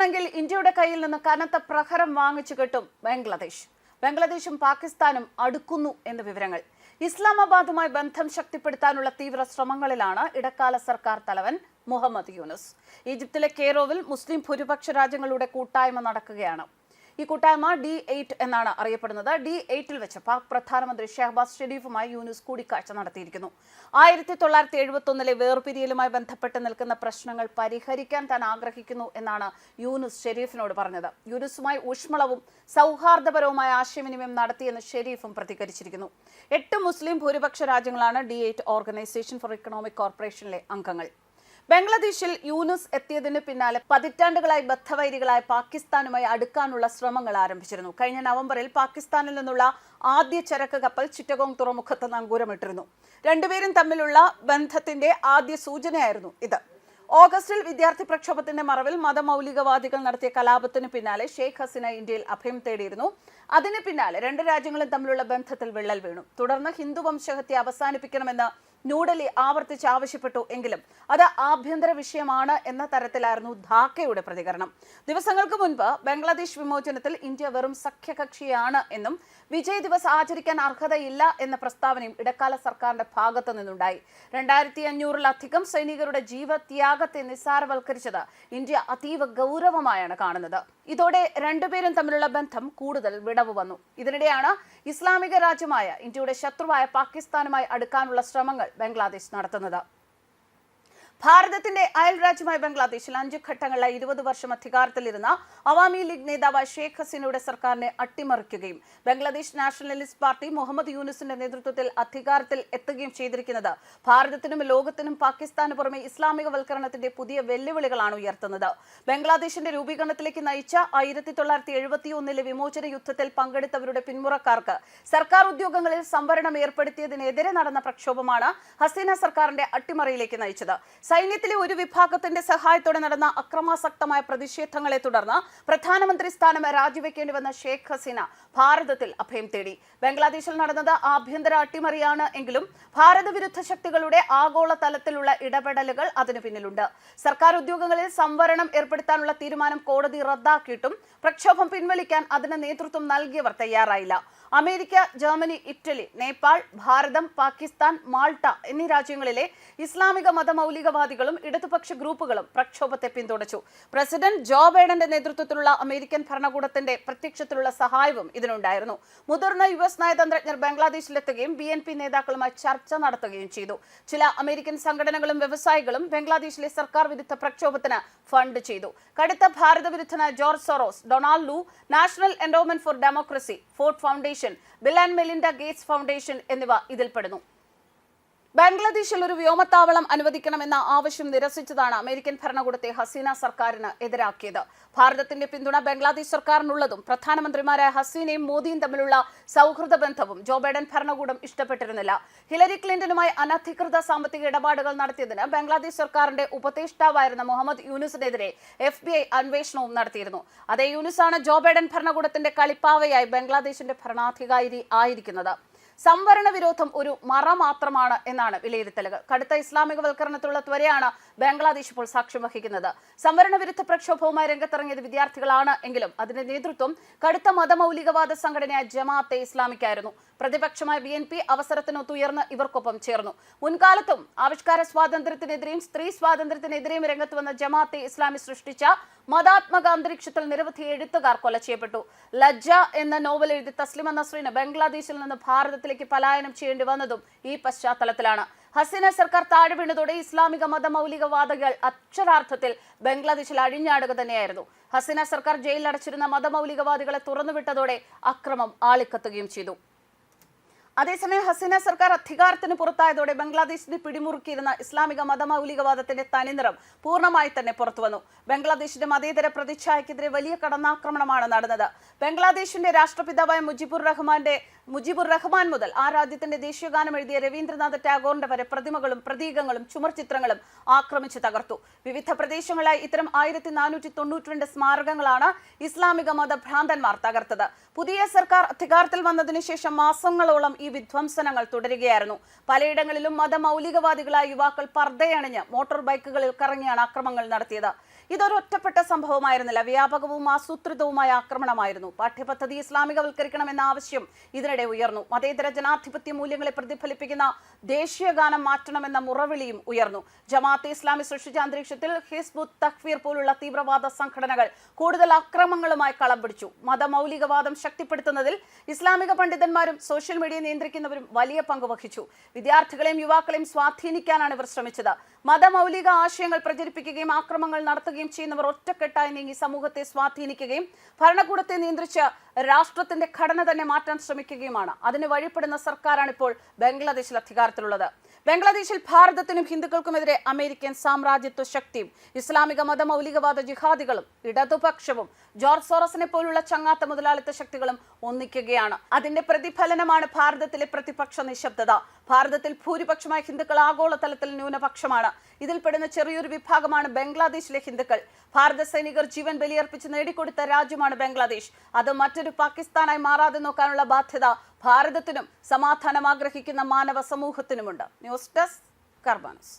അങ്ങനെയാണെങ്കിൽ ഇന്ത്യയുടെ കയ്യിൽ നിന്ന് കനത്ത പ്രഹരം വാങ്ങിച്ചു കിട്ടും ബംഗ്ലാദേശ്. ബംഗ്ലാദേശും പാകിസ്ഥാനും അടുക്കുന്നു എന്ന വിവരങ്ങൾ. ഇസ്ലാമാബാദുമായി ബന്ധം ശക്തിപ്പെടുത്താനുള്ള തീവ്ര ശ്രമങ്ങളിലാണ് ഇടക്കാല സർക്കാർ തലവൻ മുഹമ്മദ് യൂനുസ്. ഈജിപ്തിലെ കേറോവിൽ മുസ്ലിം ഭൂരിപക്ഷ രാജ്യങ്ങളുടെ കൂട്ടായ്മ നടക്കുകയാണ്. ഈ കൂട്ടായ്മ ഡി എയ്റ്റ് എന്നാണ് അറിയപ്പെടുന്നത്. ഡി എയ്റ്റിൽ വെച്ച് പാക് പ്രധാനമന്ത്രി ഷെഹബാസ് ഷെരീഫുമായി യൂനുസ് കൂടിക്കാഴ്ച നടത്തിയിരിക്കുന്നു. ആയിരത്തി തൊള്ളായിരത്തി എഴുപത്തി ഒന്നിലെ വേർപിരിയലുമായി ബന്ധപ്പെട്ട് നിൽക്കുന്ന പ്രശ്നങ്ങൾ പരിഹരിക്കാൻ താൻ ആഗ്രഹിക്കുന്നു എന്നാണ് യൂനുസ് ഷെരീഫിനോട് പറഞ്ഞത്. യൂനുസുമായി ഊഷ്മളവും സൗഹാർദ്ദപരവുമായ ആശയവിനിമയം നടത്തിയെന്ന് ഷെരീഫും പ്രതികരിച്ചിരിക്കുന്നു. എട്ട് മുസ്ലിം ഭൂരിപക്ഷ രാജ്യങ്ങളാണ് D eight organization for economic കോർപ്പറേഷനിലെ അംഗങ്ങൾ. ബംഗ്ലാദേശിൽ യൂനുസ് എത്തിയതിന് പിന്നാലെ പതിറ്റാണ്ടുകളായി ബദ്ധവൈരികളായ പാകിസ്ഥാനുമായി അടുക്കാനുള്ള ശ്രമങ്ങൾ ആരംഭിച്ചിരുന്നു. കഴിഞ്ഞ നവംബറിൽ പാകിസ്ഥാനിൽ നിന്നുള്ള ആദ്യ ചരക്ക് കപ്പൽ ചിറ്റഗോങ് തുറമുഖത്ത് നങ്കൂരമിട്ടിരുന്നു. രണ്ടുപേരും തമ്മിലുള്ള ബന്ധത്തിന്റെ ആദ്യ സൂചനയായിരുന്നു ഇത്. ഓഗസ്റ്റിൽ വിദ്യാർത്ഥി പ്രക്ഷോഭത്തിന്റെ മറവിൽ മതമൗലികവാദികൾ നടത്തിയ കലാപത്തിന് പിന്നാലെ ഷെയ്ഖ് ഹസീന ഇന്ത്യയിൽ അഭയം തേടിയിരുന്നു. അതിന് പിന്നാലെ രണ്ട് രാജ്യങ്ങളും തമ്മിലുള്ള ബന്ധത്തിൽ വിള്ളൽ വീണു. തുടർന്ന് ഹിന്ദു വംശഹത്യ അവസാനിപ്പിക്കണമെന്ന് ന്യൂഡൽഹി ആവർത്തിച്ച് ആവശ്യപ്പെട്ടു എങ്കിലും അത് ആഭ്യന്തര വിഷയമാണ് എന്ന തരത്തിലായിരുന്നു ധാക്കയുടെ പ്രതികരണം. ദിവസങ്ങൾക്ക് മുൻപ് ബംഗ്ലാദേശ് വിമോചനത്തിൽ ഇന്ത്യ വെറും സഖ്യകക്ഷിയാണ് എന്നും വിജയ് ദിവസ് ആചരിക്കാൻ അർഹതയില്ല എന്ന പ്രസ്താവനയും ഇടക്കാല സർക്കാരിന്റെ ഭാഗത്തു നിന്നുണ്ടായി. രണ്ടായിരത്തി അഞ്ഞൂറിലധികം സൈനികരുടെ ജീവത്യാഗത്തെ നിസ്സാരവൽക്കരിച്ചത് ഇന്ത്യ അതീവ ഗൗരവമായാണ് കാണുന്നത്. ഇതോടെ രണ്ടുപേരും തമ്മിലുള്ള ബന്ധം കൂടുതൽ വിടവ് വന്നു. ഇതിനിടെയാണ് ഇസ്ലാമിക രാജ്യമായ ഇന്ത്യയുടെ ശത്രുവായ പാകിസ്ഥാനുമായി അടുക്കാനുള്ള ശ്രമങ്ങൾ ബംഗ്ലാദേശ് നടത്തുന്നത്. ഭാരതത്തിന്റെ അയൽ രാജ്യമായ ബംഗ്ലാദേശിൽ അഞ്ചു ഘട്ടങ്ങളിലായി ഇരുപത് വർഷം അധികാരത്തിലിരുന്ന അവാമി ലീഗ് നേതാവ് ഷെയ്ഖ് ഹസീനയുടെ സർക്കാരിനെ അട്ടിമറിക്കുകയും ബംഗ്ലാദേശ് നാഷണലിസ്റ്റ് പാർട്ടി മുഹമ്മദ് യൂനുസിന്റെ നേതൃത്വത്തിൽ അധികാരത്തിൽ എത്തുകയും ചെയ്തിരിക്കുന്നത് ഭാരതത്തിനും ലോകത്തിനും പാകിസ്ഥാന് പുറമെ ഇസ്ലാമികവൽക്കരണത്തിന്റെ പുതിയ വെല്ലുവിളികളാണ് ഉയർത്തുന്നത്. ബംഗ്ലാദേശിന്റെ രൂപീകരണത്തിലേക്ക് നയിച്ച ആയിരത്തി തൊള്ളായിരത്തി എഴുപത്തി ഒന്നിലെ വിമോചന യുദ്ധത്തിൽ പങ്കെടുത്തവരുടെ പിന്മുറക്കാർക്ക് സർക്കാർ ഉദ്യോഗങ്ങളിൽ സംവരണം ഏർപ്പെടുത്തിയതിനെതിരെ നടന്ന പ്രക്ഷോഭമാണ് ഹസീന സർക്കാരിന്റെ അട്ടിമറിയിലേക്ക് നയിച്ചത്. സൈന്യത്തിലെ ഒരു വിഭാഗത്തിന്റെ സഹായത്തോടെ നടന്ന അക്രമാസക്തമായ പ്രതിഷേധങ്ങളെ തുടർന്ന് പ്രധാനമന്ത്രി സ്ഥാനം രാജിവെക്കേണ്ടി വന്ന ഷേഖ് ഹസീന ഭാരതത്തിൽ അഭയം തേടി. ബംഗ്ലാദേശിൽ നടന്നത് ആഭ്യന്തര അട്ടിമറിയാണ് എങ്കിലും ഭാരത വിരുദ്ധ ശക്തികളുടെ ആഗോള തലത്തിലുള്ള ഇടപെടലുകൾ അതിനു പിന്നിലുണ്ട്. സർക്കാർ ഉദ്യോഗങ്ങളിൽ സംവരണം ഏർപ്പെടുത്താനുള്ള തീരുമാനം കോടതി റദ്ദാക്കിയിട്ടും പ്രക്ഷോഭം പിൻവലിക്കാൻ അതിന് നേതൃത്വം നൽകിയവർ തയ്യാറായില്ല. America Germany Italy Nepal Bharatam Pakistan Malta എന്നീ രാജ്യങ്ങളിലെ ഇസ്ലാമിക മതമൗലികവാദികളും ഇടതുപക്ഷ ഗ്രൂപ്പുകളും പ്രക്ഷോഭത്തെ പിന്തുണച്ചു. പ്രസിഡന്റ് ജോ ബൈഡന്റെ നേതൃത്വത്തിലുള്ള അമേരിക്കൻ ഭരണകൂടത്തിന്റെ പ്രത്യക്ഷത്തിലുള്ള സഹായവും ഇതിനുണ്ടായിരുന്നു. മുതിർന്ന യു എസ് നയതന്ത്രജ്ഞർ ബംഗ്ലാദേശിലെത്തുകയും ബി എൻ പി നേതാക്കളുമായി ചർച്ച നടത്തുകയും ചെയ്തു. ചില അമേരിക്കൻ സംഘടനകളും വ്യവസായികളും ബംഗ്ലാദേശിലെ സർക്കാർ വിരുദ്ധ പ്രക്ഷോഭത്തിന് ഫണ്ട് ചെയ്തു. കടുത്ത ഭാരത വിരുദ്ധന George Soros Donald Lu National Endowment for Democracy Ford Foundation Bill and Melinda Gates Foundation എന്നിവ ഇതിൽപ്പെടുന്നു. ബംഗ്ലാദേശിൽ ഒരു വ്യോമത്താവളം അനുവദിക്കണമെന്ന ആവശ്യം നിരസിച്ചതാണ് അമേരിക്കൻ ഭരണകൂടത്തെ ഹസീന സർക്കാരിന് എതിരാക്കിയത്. ഭാരതത്തിന്റെ പിന്തുണ ബംഗ്ലാദേശ് സർക്കാരിനുള്ളതും പ്രധാനമന്ത്രിമാരായ ഹസീനയും മോദിയും തമ്മിലുള്ള സൗഹൃദ ബന്ധവും ജോ ബൈഡൻ ഭരണകൂടം ഇഷ്ടപ്പെട്ടിരുന്നില്ല. ഹിലരി ക്ലിന്റനുമായി അനധികൃത സാമ്പത്തിക ഇടപാടുകൾ നടത്തിയതിന് ബംഗ്ലാദേശ് സർക്കാരിന്റെ ഉപദേഷ്ടാവായിരുന്ന മുഹമ്മദ് യൂനുസിനെതിരെ എഫ് ബി ഐ അന്വേഷണവും നടത്തിയിരുന്നു. അതേ യൂനുസാണ് ജോ ബൈഡൻ ഭരണകൂടത്തിന്റെ കളിപ്പാവയായി ബംഗ്ലാദേശിന്റെ ഭരണാധികാരി ആയിരിക്കുന്നത്. സംവരണ വിരോധം ഒരു മറ മാത്രമാണ് എന്നാണ് വിലയിരുത്തലുകൾ. കടുത്ത ഇസ്ലാമികവൽക്കരണത്തിലുള്ള ത്വരയാണ് ബംഗ്ലാദേശ് ഇപ്പോൾ സാക്ഷ്യം വഹിക്കുന്നത്. സംവരണ വിരുദ്ധ പ്രക്ഷോഭവുമായി രംഗത്തിറങ്ങിയത് വിദ്യാർത്ഥികളാണ് എങ്കിലും അതിന്റെ നേതൃത്വം കടുത്ത മതമൗലികവാദ സംഘടനയായ ജമാഅത്തെ ഇസ്ലാമിക്കായിരുന്നു. പ്രതിപക്ഷമായ ബി എൻ പി അവസരത്തിനൊത്തുയർന്ന് ഇവർക്കൊപ്പം ചേർന്നു. മുൻകാലത്തും ആവിഷ്കാര സ്വാതന്ത്ര്യത്തിനെതിരെയും സ്ത്രീ സ്വാതന്ത്ര്യത്തിനെതിരെയും രംഗത്ത് വന്ന ജമാഅത്തെ ഇസ്ലാമി സൃഷ്ടിച്ച മതാത്മക അന്തരീക്ഷത്തിൽ നിരവധി എഴുത്തുകാർ കൊല ചെയ്യപ്പെട്ടു. ലജ്ജ എന്ന നോവൽ എഴുതി തസ്ലിമ നസ്രീന് ബംഗ്ലാദേശിൽ നിന്ന് ഭാരതത്തിലേക്ക് പലായനം ചെയ്യേണ്ടി വന്നതും ഈ പശ്ചാത്തലത്തിലാണ്. ഹസീന സർക്കാർ താഴെ വീണതോടെ ഇസ്ലാമിക മതമൗലികവാദികൾ അക്ഷരാർത്ഥത്തിൽ ബംഗ്ലാദേശിൽ അഴിഞ്ഞാടുക തന്നെയായിരുന്നു. ഹസീന സർക്കാർ ജയിലിൽ അടച്ചിരുന്ന മതമൗലികവാദികളെ തുറന്നുവിട്ടതോടെ അക്രമം ആളിക്കത്തുകയും ചെയ്തു. അതേസമയം ഹസീന സർക്കാർ അധികാരത്തിന് പുറത്തായതോടെ ബംഗ്ലാദേശിനെ പിടിമുറുക്കിയിരുന്ന ഇസ്ലാമിക മതമൗലികവാദത്തിന്റെ തനിനിറം പൂർണമായി തന്നെ പുറത്തുവന്നു ബംഗ്ലാദേശിന്റെ മതേതര പ്രതിച്ഛായക്കെതിരെ വലിയ കടന്നാക്രമണമാണ് നടന്നത്. ബംഗ്ലാദേശിന്റെ രാഷ്ട്രപിതാവായ മുജിബുർ റഹ്മാന്റെ മുജിബുർ റഹ്മാൻ മുതൽ ആ രാജ്യത്തിന്റെ ദേശീയഗാനം എഴുതിയ രവീന്ദ്രനാഥ് ടാഗോറിന്റെ വരെ പ്രതിമകളും പ്രതീകങ്ങളും ചുമർചിത്രങ്ങളും ആക്രമിച്ചു തകർത്തു. വിവിധ പ്രദേശങ്ങളായി ഇത്തരം ആയിരത്തി നാനൂറ്റി തൊണ്ണൂറ്റിരണ്ട് സ്മാരകങ്ങളാണ് ഇസ്ലാമിക മതഭ്രാന്തന്മാർ തകർത്തത്. പുതിയ സർക്കാർ അധികാരത്തിൽ വന്നതിനു ശേഷം മാസങ്ങളോളം ഈ വിധ്വംസനങ്ങൾ തുടരുകയായിരുന്നു. പലയിടങ്ങളിലും മതമൗലികവാദികളായ യുവാക്കൾ പർദ്ദയണിഞ്ഞ് മോട്ടോർ ബൈക്കുകളിൽ കറങ്ങിയാണ് ആക്രമങ്ങൾ നടത്തിയത്. ഇതൊരു ഒറ്റപ്പെട്ട സംഭവമായിരുന്നില്ല. വ്യാപകവും ആസൂത്രിതവുമായ ആക്രമണമായിരുന്നു. പാഠ്യപദ്ധതി ഇസ്ലാമികവൽക്കരിക്കണമെന്ന ആവശ്യം ഇതിനിടെ ഉയർന്നു. മതേതര ജനാധിപത്യ മൂല്യങ്ങളെ പ്രതിഫലിപ്പിക്കുന്ന ദേശീയഗാനം മാറ്റണമെന്ന മുറവിളിയും ഉയർന്നു. ജമാഅത്തെ ഇസ്ലാമി സൃഷ്ടിച്ച അന്തരീക്ഷത്തിൽ ഹിസ്ബുത്ത് തഖ്വീർ പോലുള്ള തീവ്രവാദ സംഘടനകൾ കൂടുതൽ അക്രമങ്ങളുമായി കളം പിടിച്ചു. മതമൗലികവാദം ശക്തിപ്പെടുത്തുന്നതിൽ ഇസ്ലാമിക പണ്ഡിതന്മാരും സോഷ്യൽ മീഡിയ നിയന്ത്രിക്കുന്നവരും വലിയ പങ്ക് വഹിച്ചു. വിദ്യാർത്ഥികളെയും യുവാക്കളെയും സ്വാധീനിക്കാനാണ് ഇവർ ശ്രമിച്ചത്. മതമൗലിക ആശയങ്ങൾ പ്രചരിപ്പിക്കുകയും ആക്രമങ്ങൾ നടത്തുകയും ചെയ്യുന്നവർ ഒറ്റക്കെട്ടായി നീങ്ങി സമൂഹത്തെ സ്വാധീനിക്കുകയും ഭരണകൂടത്തെ നിയന്ത്രിച്ച് രാഷ്ട്രത്തിന്റെ ഘടന തന്നെ മാറ്റാൻ ശ്രമിക്കുകയുമാണ് അതിന് വഴിപ്പെടുന്ന സർക്കാരാണ് ഇപ്പോൾ ബംഗ്ലാദേശിൽ അധികാരത്തിലുള്ളത്. ബംഗ്ലാദേശിൽ ഭാരതത്തിനും ഹിന്ദുക്കൾക്കുമെതിരെ അമേരിക്കൻ സാമ്രാജ്യത്വ ശക്തിയും ഇസ്ലാമിക മതമൗലികവാദ ജിഹാദികളും ഇടതുപക്ഷവും ജോർജ് സോറസിനെ പോലുള്ള ചങ്ങാത്ത മുതലാളിത്ത ശക്തികളും ഒന്നിക്കുകയാണ്. അതിന്റെ പ്രതിഫലനമാണ് ഭാരതത്തിലെ പ്രതിപക്ഷ നിശബ്ദത. ഭാരതത്തിൽ ഭൂരിപക്ഷമായ ഹിന്ദുക്കൾ ആഗോളതലത്തിൽ ന്യൂനപക്ഷമാണ്. ഇതിൽപ്പെടുന്ന ചെറിയൊരു വിഭാഗമാണ് ബംഗ്ലാദേശിലെ ഹിന്ദുക്കൾ. ഭാരത സൈനികർ ജീവൻ ബലിയർപ്പിച്ച് നേടിക്കൊടുത്ത രാജ്യമാണ് ബംഗ്ലാദേശ്. അത് മറ്റൊരു പാകിസ്ഥാനായി മാറാതെ നോക്കാനുള്ള ബാധ്യത ഭാരതത്തിനും സമാധാനം ആഗ്രഹിക്കുന്ന മാനവ സമൂഹത്തിനുമുണ്ട്. News desk കർബാനസ്.